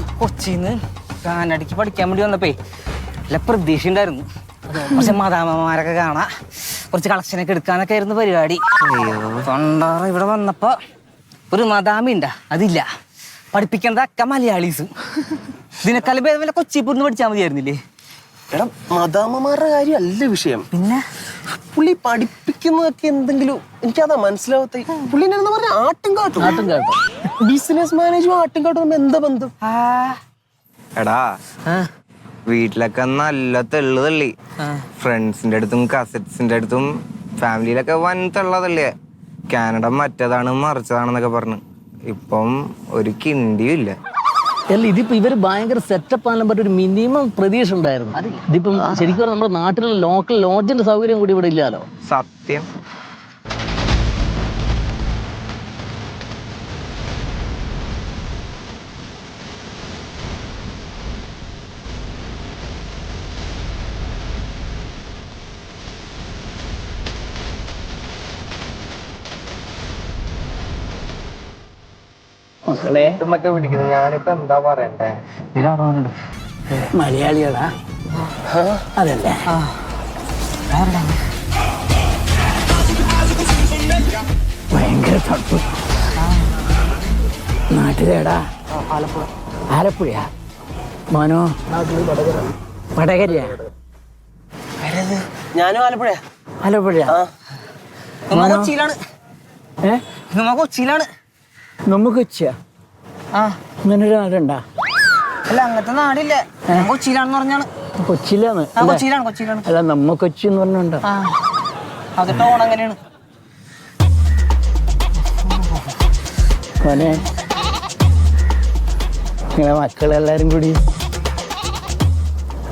കൊച്ചിന്ന് കാനഡയ്ക്ക് പഠിക്കാൻ വേണ്ടി വന്നപ്പേ നല്ല പ്രതീക്ഷ ഉണ്ടായിരുന്നു കുറച്ച് മാതാമ്മമാരൊക്കെ കാണാ. കുറച്ച് കളക്ഷനൊക്കെ എടുക്കാനൊക്കെ ആയിരുന്നു പരിപാടി. തൊണ്ടാറ ഇവിടെ വന്നപ്പോ ഒരു മദാമി ഉണ്ടാ അതില്ല. പഠിപ്പിക്കേണ്ട അക്ക മലയാളീസ്. ഇതിനേക്കാളും ഭേദം വല്ല കൊച്ചി പോയിരുന്നു പഠിച്ചാൽ മതിയായിരുന്നില്ലേ? എടാ മദാമ്മമാരുടെ കാര്യം അല്ല വിഷയം. പിന്നെ? പുള്ളി പഠിപ്പിക്കുന്നതൊക്കെ എന്തെങ്കിലും എനിക്കതാ മനസ്സിലാവത്തെ പുള്ളിനെ പറഞ്ഞ? ആട്ടും കാട്ടും ആട്ടും കേട്ടോ ബിസിനസ് മാനേജ്മെന്റ് ആട്ടും കാട്ടും തമ്മിൽ എന്താ ബന്ധം? ആ. എടാ വീട്ടിലൊക്കെ നല്ല തെള്ളു തള്ളി ഫ്രണ്ട്സിന്റെ അടുത്തും കസറ്റ്സിന്റെ അടുത്തും ഫാമിലിയിലൊക്കെ വൻ തെള്ള തള്ളിയ കാനഡ മറ്റേതാണ് മറിച്ചതാണെന്നൊക്കെ പറഞ്ഞു. ഇപ്പം ഒരു കിണ്ടിയും ഇല്ല. അല്ല ഇതിപ്പോ ഇവർ ഭയങ്കര സെറ്റപ്പ് ആണെന്ന് പറഞ്ഞ ഒരു മിനിമം പ്രതീക്ഷ ഉണ്ടായിരുന്നു. ഇതിപ്പം ശരിക്കും നമ്മുടെ നാട്ടിലുള്ള ലോക്കൽ ലോഡ്ജിന്റെ സൗകര്യം കൂടി ഇവിടെ ഇല്ലാലോ? സത്യം. മക്കളെ. ഇതൊക്കെ പിടിക്കുന്നത് ഞാനിപ്പോ എന്താ പറയണ്ടേ? മലയാളികളാ? അതല്ലേ? ഭയങ്കര തണുപ്പ്. നാട്ടിലേടാ? ആലപ്പുഴ. മോനോ? വടകരയാ? ഞാനും ആലപ്പുഴ ആലപ്പുഴ കൊച്ചിയിലാണ്. കൊച്ചിയിലാണ്. നമുക്ക് ഉച്ച ആ. ഇങ്ങനൊരു നാടുണ്ടാ. അല്ല അങ്ങനത്തെ നാടില്ല. കൊച്ചിയിലാണെന്ന് പറഞ്ഞാണ്. കൊച്ചിയിലാണ്. കൊച്ചിയിലാണ് കൊച്ചിയിലാണ്. അല്ല നമ്മ കൊച്ചി എന്ന് പറഞ്ഞുണ്ടോ. അതിട്ട് അത് ടോൺ അങ്ങനെയാണ്. മോനെ. നിങ്ങളെ മക്കളെല്ലാരും കൂടി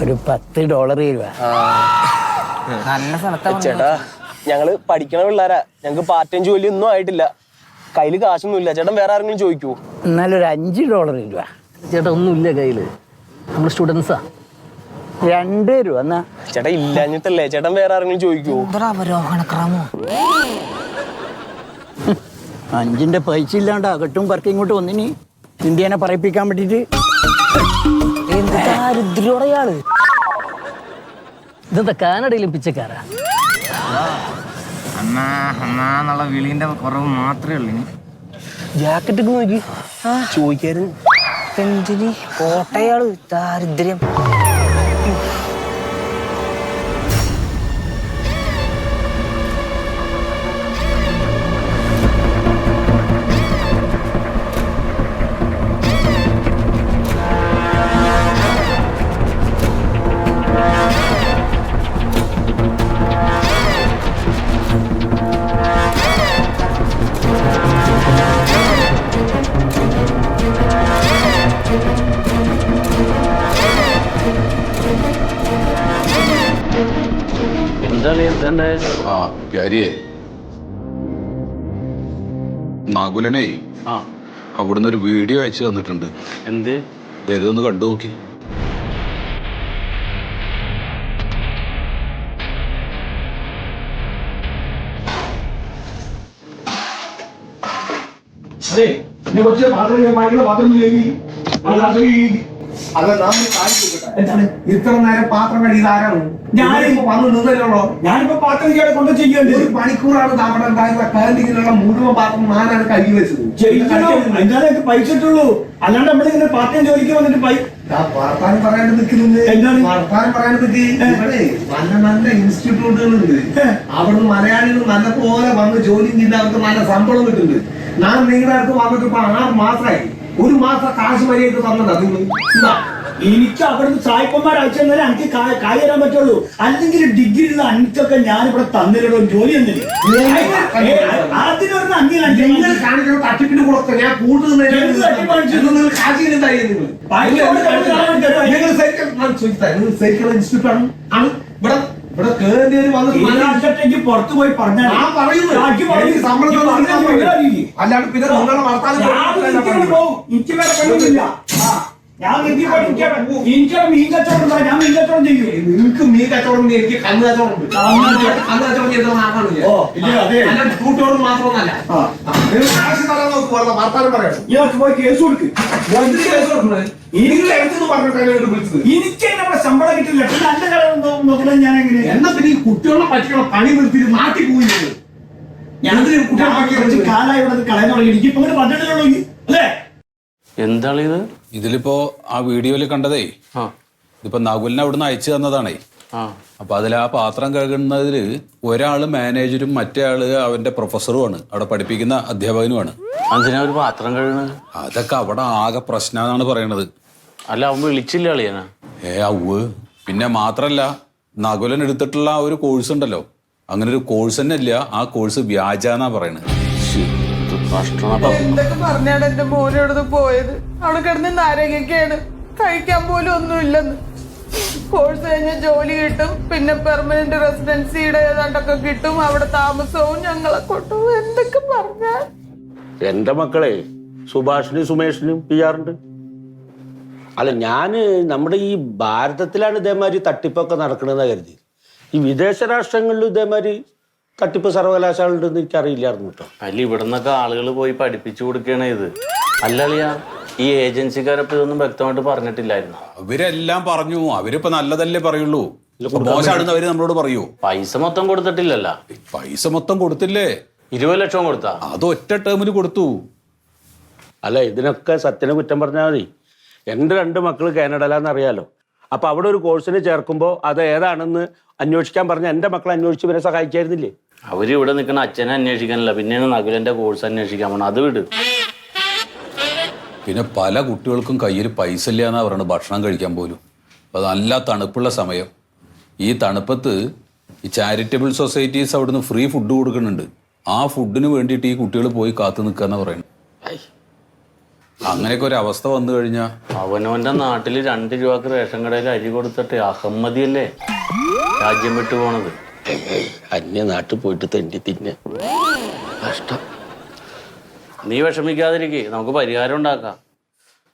ഒരു പത്ത് ഡോളർ തരുക നല്ല സ്ഥലത്താണ് ചേട്ടാ ഞങ്ങൾ പഠിക്കണ പിള്ളേരാ. ഞങ്ങക്ക് പാർട്ട് ടൈം ജോലി ഒന്നും ആയിട്ടില്ല. കയ്യിൽ കാശൊന്നും ഇല്ല ചേട്ടൻ വേറെ ആരെങ്കിലും ചോദിക്കൂ? എന്നാലൊരു അഞ്ച് ഡോളർ ഇല്ല ചേട്ടാ ഒന്നുമില്ല കയ്യിൽ. നമ്മൾ സ്റ്റുഡൻസാ രണ്ട് രൂപ എന്നാ? ചേട്ടാ ഇല്ലാഞ്ഞിട്ടല്ലേ. ചേട്ടൻ വേറെ ആരെങ്കിലും ചോദിക്കൂ? അവരോഹണക്രമോ അഞ്ചിന്റെ പൈസ ഇല്ലാണ്ട്. അകട്ടും പറക്കും ഇങ്ങോട്ട് വന്നിനി. ഇന്ത്യനെ പറയിപ്പിക്കാൻ വേണ്ടിട്ട്. എന്ത് ദാരിദ്ര്യോടെ ഇയാൾ ഇതെന്താ കാനഡയിലും പിച്ചക്കാരാ? അമ്മ അമ്മ എന്നുള്ള വിളിന്റെ കുറവ് മാത്രമേ ഉള്ളൂ ഇനി. ജാക്കറ്റ് ഒക്കെ നോക്കി. ചോദിക്കായിരുന്നു. എന്തിന് കോട്ടയാൾ ദാരിദ്ര്യം. കാര്യേ നാഗുലനെ ആ. അവിടുന്ന് ഒരു വീഡിയോ അയച്ചു തന്നിട്ടുണ്ട്. എന്ത്? ഏതൊന്ന് ഇതൊന്ന് കണ്ടു നോക്കി. എന്താണ്? ഇത്ര നേരം പാത്രം കഴുകിയത് ആരാണ്? ഞാനിപ്പോ വന്ന് നിന്നല്ലോ ഞാനിപ്പോ പാത്രം കഴുകിയാണ് കൊണ്ട് ചെയ്യേണ്ടത് ഒരു മണിക്കൂറാണ് നമ്മുടെ ഉണ്ടായിരുന്ന കാന്റീനിലുള്ള മുഴുവൻ പാത്രം ഞാനാണ് കഴുകി വെച്ചത്. അതിനകത്ത് പൈസ ഇട്ടുള്ളൂ അല്ലാണ്ട് നമ്മളിങ്ങനെ പാത്രം ജോലിക്ക് വന്നിട്ട് പൈ വർത്താനം പറയാണ്ട് നിൽക്കുന്നുണ്ട്. എന്താണ്? വർത്താനം പറയാണ്ട് നിൽക്കി ഇവിടെ നല്ല നല്ല ഇൻസ്റ്റിറ്റ്യൂട്ടുകളുണ്ട്. അവിടുന്ന് മലയാളികൾ നല്ല പോലെ വന്ന് ജോലി ചെയ്ത് അവർക്ക് നല്ല ശമ്പളം കിട്ടുന്നുണ്ട്. ഞാൻ നിങ്ങളുടെ അടുത്ത് വന്നിട്ട് ഇപ്പൊ ആറ് മാസമായി ഒരു മാസം കാശ് മര്യാദ തന്നതാ നിങ്ങൾ ഇതാ എനിക്ക് അവിടുന്ന് സായിപ്പന്മാർ അയച്ചു തന്നാലേ എനിക്ക് കായ് തരാൻ പറ്റുള്ളൂ. അല്ലെങ്കിൽ ഡിഗ്രി ഉള്ള അനിക്കൊക്കെ ജോലി തന്നില്ല? നിങ്ങൾ കാണിക്കുന്ന തട്ടിപ്പിന് കൊടുത്ത ഞാൻ കൂടുതൽ എന്ത് തട്ടിപ്പാണ് ഇത് ചെയ്തത്? നിങ്ങൾ സൈക്കിൾ ആണ്? ഇവിടെ ഇവിടെ കേറി വന്ന് പുറത്തു പോയി പറഞ്ഞാൽ? അല്ലാണ്ട് പിന്നെ നിങ്ങളുടെ വർത്താനം ഞാൻ കേട്ടിട്ടല്ല ഇരിക്കുന്നു പറയുന്നത്. പോവും. എനിക്ക് വേറെ പണിയൊന്നുമില്ല. ഞാൻ എനിക്ക് പഠിക്കാം എനിക്ക് മീൻ കച്ചവടം ഞാൻ മീൻ കച്ചവടം ചെയ്യും. നിനക്ക് മീൻ കച്ചവടം എനിക്ക് കന്ന് കച്ചവടം ഉണ്ട്. കന്ന് കച്ചവടം ചെയ്ത നാടാണ് ഞാൻ. ഓ, ഇല്ല, അതെ. അല്ലാണ്ട് കൂട്ടുകാരോട് മാത്രമൊന്നല്ല പോയി കേസ് കൊടുക്ക്. എന്തിന് കേസ് കൊടുക്കുന്നത്? നിങ്ങൾ എന്തെന്ന് പറഞ്ഞിട്ടാണ് ഇവർ വിളിച്ചത്? എനിക്ക് നമ്മുടെ ശമ്പളം കിട്ടില്ല. പിന്നെ കട ഞാൻ എങ്ങനെ? എന്നാ പിന്നെ ഈ കുട്ടികളെ പറ്റിയുള്ള പണി നിർത്തിയിട്ട് നാട്ടിൽ പോയി കുട്ടികളെ കാലായി ഇവിടെ കളയാൻ തുടങ്ങി. എനിക്ക് ഇപ്പൊ ഇങ്ങനെ അല്ലേ? എന്താണ് ഇത് ഇതിലിപ്പോ ആ വീഡിയോയിൽ കണ്ടതേ ആ. ഇതിപ്പോ നകുലിനെ അവിടുന്ന് അയച്ചു തന്നതാണേ. ആ. അപ്പൊ അതിൽ ആ പാത്രം കഴുകുന്നതിൽ ഒരാൾ മാനേജരും മറ്റേ ആൾ അവന്റെ പ്രൊഫസറുമാണ് അവിടെ പഠിപ്പിക്കുന്ന അധ്യാപകനുമാണ്. ഒരു പാത്രം കഴുകണത് അതൊക്കെ അവിടെ ആകെ പ്രശ്നമാണ് പറയണത്. അല്ല അവൻ വിളിച്ചില്ല അളിയനാ. ഏ അവ്വ് പിന്നെ മാത്രല്ല നകുലൻ എടുത്തിട്ടുള്ള ആ ഒരു കോഴ്സ് ഉണ്ടല്ലോ. അങ്ങനെ ഒരു കോഴ്സ് തന്നെ ഇല്ല ആ കോഴ്സ് വ്യാജാന്നാ പറയണത്. ഇത് കഷ്ടമാണ് അപ്പൊ എന്തൊക്കെ പറഞ്ഞാണ് എന്റെ മോനോടത് പോയത്. അവിടെ കിടന്ന് നരകൊക്കെയാണ് കഴിക്കാൻ പോലും ഒന്നുമില്ലെന്ന്. കോഴ്സ് കഴിഞ്ഞ ജോലി കിട്ടും. പിന്നെ പെർമനന്റ് റെസിഡൻസിയുടെ ഏതാണ്ടൊക്കെ കിട്ടും. അവിടെ താമസവും ഞങ്ങളെ കൊണ്ടുപോകും എന്തൊക്കെ പറഞ്ഞാൽ എന്റെ മക്കളെ സുഭാഷിനും സുമേഷിനും ചെയ്യാറുണ്ട് അല്ല ഞാൻ നമ്മുടെ ഈ ഭാരതത്തിലാണ് ഇതേമാതിരി തട്ടിപ്പൊക്കെ നടക്കണെന്നാ കരുതി ഈ വിദേശ രാഷ്ട്രങ്ങളിലും ഇതേമാതിരി തട്ടിപ്പ് സർവകലാശാല ഉണ്ടെന്ന് എനിക്കറിയില്ലായിരുന്നു കേട്ടോ. അല്ല ഇവിടെ നിന്നൊക്കെ ആളുകൾ പോയി പഠിപ്പിച്ചു കൊടുക്കണേ ഇത്. അല്ല അളിയ ഈ ഏജൻസിക്കാരപ്പോ ഇതൊന്നും വ്യക്തമായിട്ട് പറഞ്ഞിട്ടില്ലായിരുന്നു? അവരെല്ലാം പറഞ്ഞു. അവരിപ്പോ നല്ലതല്ലേ പറയുള്ളൂ. മോശമാണെന്ന് അവർ നമ്മളോട് പറയൂ. പൈസ മൊത്തം കൊടുത്തിട്ടില്ലല്ല? പൈസ മൊത്തം കൊടുത്തില്ലേ? ഇരുപത് ലക്ഷം കൊടുത്താ? അത് ഒറ്റ ടേമിൽ കൊടുത്തു. അല്ല ഇതിനൊക്കെ സത്യനെ കുറ്റം പറഞ്ഞാൽ മതി. എന്റെ രണ്ട് മക്കൾ കാനഡയിലാന്ന് അറിയാലോ അപ്പൊ അവിടെ ഒരു കോഴ്സിന് ചേർക്കുമ്പോൾ അത് ഏതാണെന്ന് അന്വേഷിക്കാൻ പറഞ്ഞ എന്റെ മക്കളെ അന്വേഷിച്ച് ഇവരെ സഹായിക്കായിരുന്നില്ലേ? അവർ ഇവിടെ നിൽക്കുന്ന അച്ഛനെ അന്വേഷിക്കാനല്ല പിന്നെയാണ് നകുലന്റെ കോഴ്സ് അന്വേഷിക്കാൻ പോണം അത് വിട്. പിന്നെ പല കുട്ടികൾക്കും കയ്യിൽ പൈസ ഇല്ല എന്നാ പറയുന്നത് ഭക്ഷണം കഴിക്കാൻ പോലും. അപ്പോൾ നല്ല തണുപ്പുള്ള സമയം. ഈ തണുപ്പത്ത് ഈ ചാരിറ്റബിൾ സൊസൈറ്റീസ് അവിടുന്ന് ഫ്രീ ഫുഡ് കൊടുക്കുന്നുണ്ട്. ആ ഫുഡിന് വേണ്ടിയിട്ട് ഈ കുട്ടികൾ പോയി കാത്തു നിൽക്കാന്ന് പറയുന്നത്. അങ്ങനെയൊക്കെ ഒരു അവസ്ഥ വന്നു കഴിഞ്ഞാൽ അവനവന്റെ നാട്ടിൽ രണ്ട് രൂപക്ക് റേഷൻ കടയിൽ അരി കൊടുത്തിട്ട് അഹമ്മദിയല്ലേ രാജ്യം വിട്ടു പോണത്? അന്യ നാട്ടിൽ പോയിട്ട് തെണ്ടി തിന്നെ. കഷ്ടം. നീ വിഷമിക്കാതിരിക്കേ നമുക്ക് പരിഹാരം ഉണ്ടാക്കാം.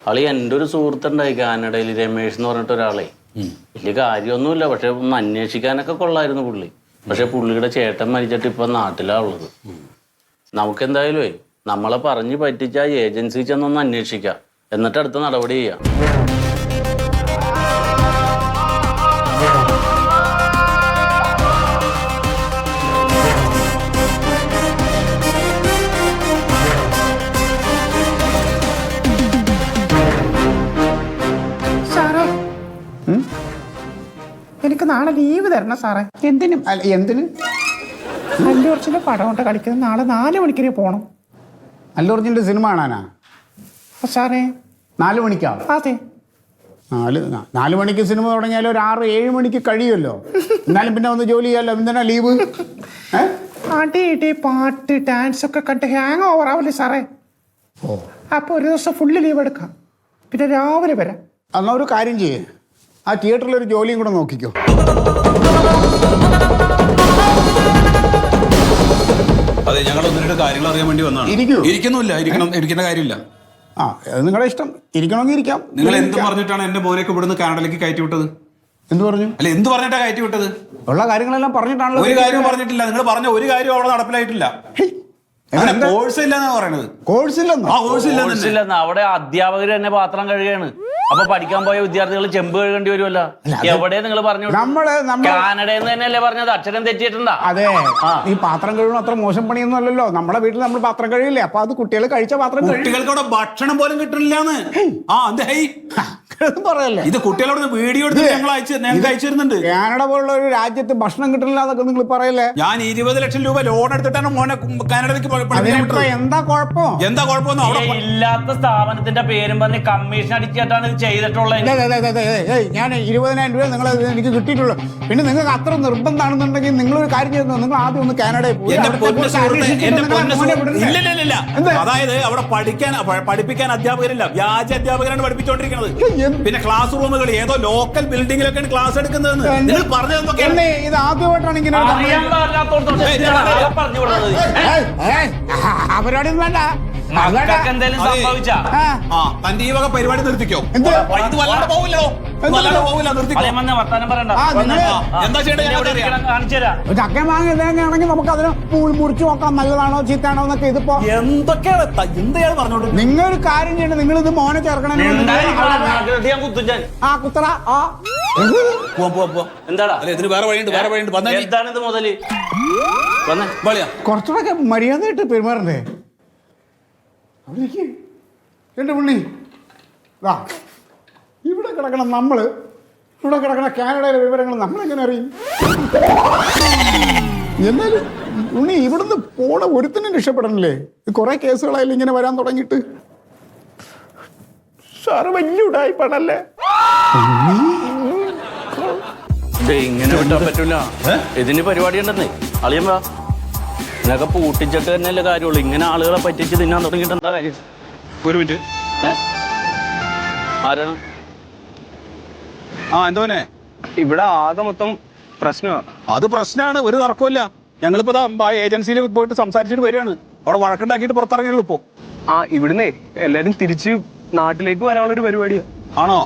അളി എന്റെ ഒരു സുഹൃത്തുണ്ടായി കാനഡയിൽ രമേഷ് എന്ന് പറഞ്ഞിട്ട് ഒരാളെ. വലിയ കാര്യമൊന്നുമില്ല പക്ഷെ ഒന്ന് അന്വേഷിക്കാനൊക്കെ കൊള്ളായിരുന്നു പുള്ളി. പക്ഷെ പുള്ളിയുടെ ചേട്ടൻ മരിച്ചിട്ട് ഇപ്പൊ നാട്ടിലാ ഉള്ളത്. നമുക്ക് എന്തായാലും നമ്മളെ പറഞ്ഞു പറ്റിച്ച ഏജൻസി ചെന്നൊന്ന് അന്വേഷിക്കാം. എന്നിട്ട് അടുത്ത നടപടി ചെയ്യാം. എനിക്ക് നാളെ ലീവ് തരണം സാറേ. എന്തിനും? അല്ല എന്തിന്? പടം കൊണ്ട് കളിക്കുന്നത് നാളെ നാല് മണിക്കിന് പോണം. അല്ലു അർജുന്റെ സിനിമ കാണാനാ? സാറേ. നാല് മണിക്കാ? അതെ. നാല് നാല് മണിക്ക് സിനിമ തുടങ്ങിയാൽ ഒരു ആറ് ഏഴ് മണിക്ക് കഴിയുമല്ലോ. എന്നാലും പിന്നെ ഒന്ന് ജോലി ചെയ്യാമല്ലോ എന്തിനാ ലീവ് അടിയിടി പാട്ട് ഡാൻസ് ഒക്കെ കണ്ട് ഹാങ് ഓവർ ആവില്ലേ സാറേ. ഓ. അപ്പൊ ഒരു ദിവസം ഫുള്ള് ലീവ് എടുക്കാം. പിന്നെ രാവിലെ വരാം. എന്നാൽ ഒരു കാര്യം ചെയ്യേ. ആ തിയേറ്ററിൽ ഒരു ജോലിയും കൂടെ നോക്കിക്കോ. അതെ ഞങ്ങൾ ഒന്ന് രണ്ട് കാര്യങ്ങൾ അറിയാൻ വേണ്ടി വന്നാണ് ഇരിക്കൂ. ഇരിക്കുന്നില്ല ഇരിക്കണം ഇരിക്കുന്ന കാര്യമില്ല. ആ അത് നിങ്ങളുടെ ഇഷ്ടം. ഇരിക്കണമെങ്കിൽ ഇരിക്കാം. നിങ്ങൾ എന്ത് പറഞ്ഞിട്ടാണ് എന്റെ മോനൊക്കെ ഇവിടുന്ന് കാനഡയിലേക്ക് കയറ്റി വിട്ടത്? എന്ത് പറഞ്ഞു? അല്ല എന്ത് പറഞ്ഞിട്ടാ കയറ്റി വിട്ടത്? ഉള്ള കാര്യങ്ങളെല്ലാം പറഞ്ഞിട്ടാണല്ലോ ഒരു കാര്യവും പറഞ്ഞിട്ടില്ല. നിങ്ങൾ പറഞ്ഞ ഒരു കാര്യവും അവിടെ നടപ്പിലായിട്ടില്ല? കോഴ്സ് ഇല്ലെന്നാ പറയണത്. കോഴ്സില്ലെന്നോ ആ കോഴ്സ് ഇല്ലെന്ന്. കോഴ്സില്ലെന്ന് അവിടെ അധ്യാപകർ തന്നെ പാത്രം കഴുകയാണ്. അപ്പൊ പഠിക്കാൻ പോയ വിദ്യാർത്ഥികൾ ചെമ്പ് കഴുകേണ്ടി വരുമല്ലോ? എവിടെ നിങ്ങൾ പറഞ്ഞു നമ്മൾ നമ്മൾ കാനഡയിൽ നിന്ന് തന്നെയല്ലേ പറഞ്ഞത്? അക്ഷരം തെറ്റിയിട്ടുണ്ടാ? അതെ. ആ. ഈ പാത്രം കഴുകണം അത്ര മോശം പണിയൊന്നും അല്ലല്ലോ. നമ്മുടെ വീട്ടിൽ നമ്മൾ പാത്രം കഴുകില്ലേ? അപ്പൊ അത് കുട്ടികൾ കഴിച്ച പാത്രം കഴുകി. കുട്ടികൾക്ക് അവിടെ ഭക്ഷണം പോലും കിട്ടണില്ലാന്ന്. ആ എന്ത് പറയല്ലേ? ഇത് കുട്ടികളോട് വീഡിയോ എടുത്ത് ഞങ്ങൾ അയച്ചു ഞങ്ങൾക്ക് അയച്ചു തരുന്നുണ്ട്. കാനഡ പോലുള്ള ഒരു രാജ്യത്ത് ഭക്ഷണം കിട്ടില്ല എന്നൊക്കെ നിങ്ങൾ പറയല്ലേ? ഞാൻ ഇരുപത് ലക്ഷം രൂപ ലോൺ എടുത്തിട്ടാണ് മോനെ കാനഡയ്ക്ക് അതിനിപ്പോ എന്താ കുഴപ്പം? എന്താ കുഴപ്പം അവിടെ ഇല്ലാത്ത സ്ഥാപനത്തിന്റെ പേരും പറഞ്ഞ് കമ്മീഷൻ അടിച്ചിട്ടാണ് ഇത് ചെയ്തിട്ടുള്ളത്. ഏയ്, ഞാൻ ഇരുപതിനായിരം രൂപ നിങ്ങൾ എനിക്ക് കിട്ടിയിട്ടുള്ളൂ. പിന്നെ നിങ്ങൾക്ക് അത്ര നിർബന്ധമാണെന്നുണ്ടെങ്കിൽ നിങ്ങൾ ഒരു കാര്യം ചെയ്യുന്നു നിങ്ങൾ ആദ്യം ഒന്ന് കാനഡയിൽ പോയി. എന്റെ അവിടുത്തെ പൊന്നു കുറിച്ച് സുഹൃത്തെ അന്വേഷിച്ചിട്ട് എന്റെ നിങ്ങളെ പൊന്നു മോനെ സുഹൃത്തെ വിടണ്ടേ? ഇല്ല ഇല്ല, ഇല്ല. എന്താ? അതായത് അവിടെ പഠിക്കാൻ പ- പഠിപ്പിക്കാൻ അധ്യാപകരില്ല. വ്യാജ അധ്യാപകരാണ് പഠിപ്പിച്ചുകൊണ്ടിരിക്കുന്നത് എന്ത്? പിന്നെ ക്ലാസ് റൂമുകൾ ഏതോ ലോക്കൽ ബിൽഡിംഗിലൊക്കെയാണ് ക്ലാസ് എടുക്കുന്നതെന്ന്. എന്ത്? നിങ്ങൾ പറഞ്ഞത് എന്തൊക്കെയാണ് എന്നെ ഇത് ആദ്യമായിട്ടാണ് ഇങ്ങനെ പരിപാടിയൊന്നും വേണ്ട. എന്തായാലും എന്തെങ്കിലും സംഭവിച്ചാ? ആ തന്റെ ഈ വക പരിപാടി നിർത്തിക്കോ. എന്ത്? ഇത് വല്ലാണ്ട് പോവില്ലോ ചക്ക മാങ്ങ നമുക്ക് അതിനെ മുറിച്ചു മുറിച്ച് നോക്കാം. നല്ലതാണോ ചീത്താണോ എന്നൊക്കെ ഇതിപ്പോ എന്തൊക്കെയാണ് എന്തെയാണ് പറഞ്ഞോണ്ട്? നിങ്ങൾ ഒരു കാര്യം ചെയ്യണം നിങ്ങൾ ഇത് മോനെ ചേർക്കണം ഞാൻ കുത്തും ഞാൻ. ആ കുത്തറ. ആ. കുറച്ചുകൂടെ മര്യാദയായിട്ട് പെരുമാറണ്ടേ? എന്റെ പുള്ളി ദാ ഇവിടെ കിടക്കണം നമ്മൾ ഇവിടെ കിടക്കണ കാനഡയിലെ വിവരങ്ങൾ നമ്മളെങ്ങനെ അറിയും? എന്നാലും ഉണ്ണി ഇവിടുന്ന് പോണ ഒരുത്തിനും രക്ഷപ്പെടണല്ലേ? കുറെ കേസുകളായാലും ഇങ്ങനെ വരാൻ തുടങ്ങിയിട്ട്? സാറ് വലിയ ഉടായിപ്പാണല്ലേ പണല്ലേ ഇങ്ങനെ വിട്ടാൻ പറ്റൂല. ഇതിന് പരിപാടി ഉണ്ടെന്നേ. അളിയൻ വാ. ഇതിനൊക്കെ പൂട്ടിച്ചിട്ട് തന്നെയല്ലേ കാര്യമുള്ളൂ. ഇങ്ങനെ ആളുകളെ പറ്റിച്ച് തിന്നാൻ തുടങ്ങിയിട്ട് എന്താ കാര്യം? ഒരു മിനിറ്റ്? ആരാണ്? ആ എന്തോനെ? ഇവിടെ ആകെ മൊത്തം പ്രശ്നമാണ് അത് പ്രശ്നമാണ് ഒരു തർക്കമില്ല ഞങ്ങളിപ്പോ ആ ഏജൻസിയിൽ പോയിട്ട് സംസാരിച്ചിട്ട് വരികയാണ്. അവിടെ വഴക്കുണ്ടാക്കിയിട്ട് പുറത്തിറങ്ങിയുള്ളൂ ഇപ്പോ. ആ ഇവിടുന്നേ എല്ലാരും തിരിച്ച് നാട്ടിലേക്ക് വരാനുള്ള ഒരു പരിപാടിയാണ് ആണോ?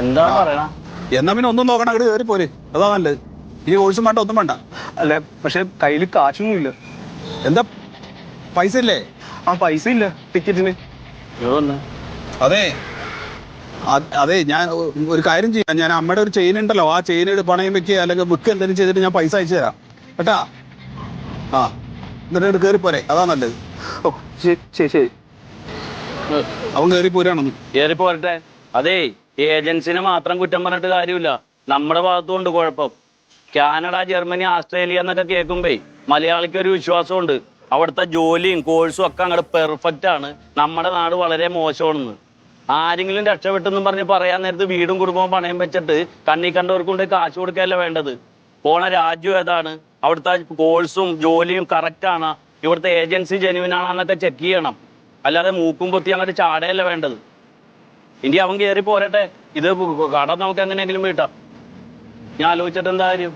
എന്താ പറയണ? എന്നാ പിന്നെ ഒന്നും നോക്കണം അങ്ങോട്ട് കയറി പോരെ. അതാ നല്ലത്. ഈ കോഴ്സും വേണ്ട ഒന്നും വേണ്ട. അല്ല പക്ഷെ കയ്യിൽ കാശൊന്നും ഇല്ല എന്താ? പൈസ ഇല്ലേ ആ പൈസ ഇല്ല ടിക്കറ്റിന് അതെ. അത്- ഞാൻ ഒരു കാര്യം ചെയ്യാം. ഞാൻ അമ്മയുടെ ഒരു ചെയിൻ ഉണ്ടല്ലോ. ആ ചെയിൻ പണയം വെക്കുക അല്ലെങ്കിൽ ബുക്ക് എന്തെങ്കിലും ചെയ്തിട്ട് ഞാൻ പൈസ അയച്ചു തരാം. കേട്ടാ? ആ എന്നിട്ട് കയറി പോരെ. അതാ നല്ലത്. ഓ ശരി ശരി ശരി. അവൻ കയറി പോരാണെന്ന് ഏറി പോരട്ടെ. അതേ ഏജൻസിനെ മാത്രം കുറ്റം പറഞ്ഞിട്ട് കാര്യമില്ല. നമ്മുടെ ഭാഗത്തുകൊണ്ട് കുഴപ്പം. കാനഡ ജർമ്മനി ഓസ്ട്രേലിയ എന്നൊക്കെ കേൾക്കുമ്പേ മലയാളിക്ക് ഒരു വിശ്വാസമുണ്ട്. അവിടുത്തെ ജോലിയും കോഴ്സും ഒക്കെ അങ്ങോട്ട് പെർഫെക്റ്റ് ആണ്. നമ്മുടെ നാട് വളരെ മോശമാണെന്ന്. ആരെങ്കിലും രക്ഷപ്പെട്ടെന്നും പറഞ്ഞ് പറയാൻ നേരത്ത് വീടും കുടുംബവും പണയം വെച്ചിട്ട് കണ്ണി കണ്ടവർക്ക് കൊണ്ട് കാശ് കൊടുക്കുകയല്ല വേണ്ടത്? പോണ രാജ്യം ഏതാണ്? അവിടുത്തെ കോഴ്സും ജോലിയും കറക്റ്റ് ആണ്? ഇവിടുത്തെ ഏജൻസി ജെനുവിൻ ആണെന്നൊക്കെ ചെക്ക് ചെയ്യണം. അല്ലാതെ മൂക്കും പൊത്തി അങ്ങോട്ട് ചാടയല്ല വേണ്ടത്? ഇനി അവൻ കയറി പോരട്ടെ. ഇത് കട നമുക്ക് എങ്ങനെയെങ്കിലും വീട്ടാം. ഞാൻ ആലോചിച്ചിട്ട് എന്താ കാര്യം?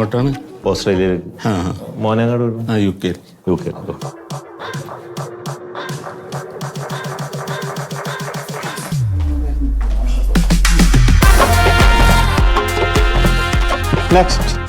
എങ്ങോട്ടാണ്? ഓസ്ട്രേലിയയിലേക്ക്. ആ മോനങ്ങാട് ആ U K. U K. Next